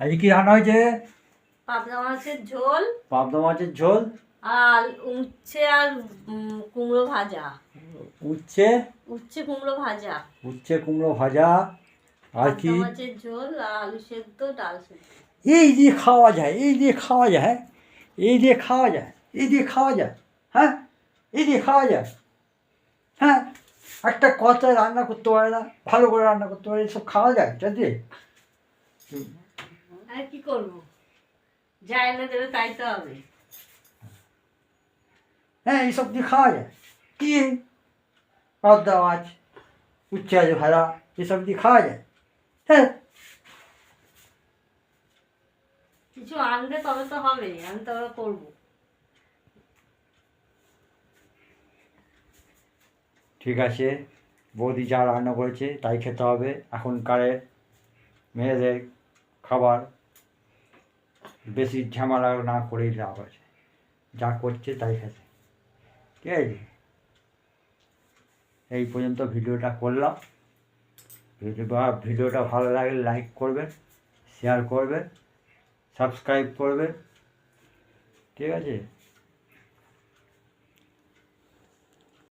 আজকে কি রান্না হয়েছে? পাবদা মাছের ঝোল পাবদা মাছের ঝোল? আর উচ্ছে আর কুমড়ো ভাজা। উচ্ছে? উচ্ছে কুমড়ো ভাজা। উচ্ছে কুমড়ো ভাজা। আর কি? মাছের ঝোল আলু সেদ্ধ ডাল সেদ্ধ। এই দিয়ে খাওয়া যায় এই দিয়ে খাওয়া যায় হ্যাঁ? এই দিয়ে খাওয়া যায় এই দিয়ে খাওয়া যায় হ্যাঁ? এই দিয়ে খাওয়া যায় হ্যাঁ? একটা কথা রান্না করতে পারে না ভালো করে রান্না করতে পারে এসব খাওয়া যায় দিয়ে আর কি করব? যা এনে দেবে তাই তো হবে। হ্যাঁ এইসব দিয়ে খাওয়া যায়? কি? পদ্মা মাছ উচ্ছে আছে ভাড়া এসব দিয়ে খাওয়া যায়? হ্যাঁ। কিছু আনবে তবে তো হবে আমি তবে করব। ঠিক আছে বৌদি যা রান্না করেছে তাই খেতে হবে। এখনকারের মেয়েদের খাবার বেশি ঝামেলা না করেই লাভ আছে। যা করছে তাই খেতে ঠিক আছে? এই পর্যন্ত ভিডিওটা করলাম। ভিডিও ভিডিওটা ভালো লাগলে লাইক করবেন শেয়ার করবেন সাবস্ক্রাইব করবেন। ঠিক আছে?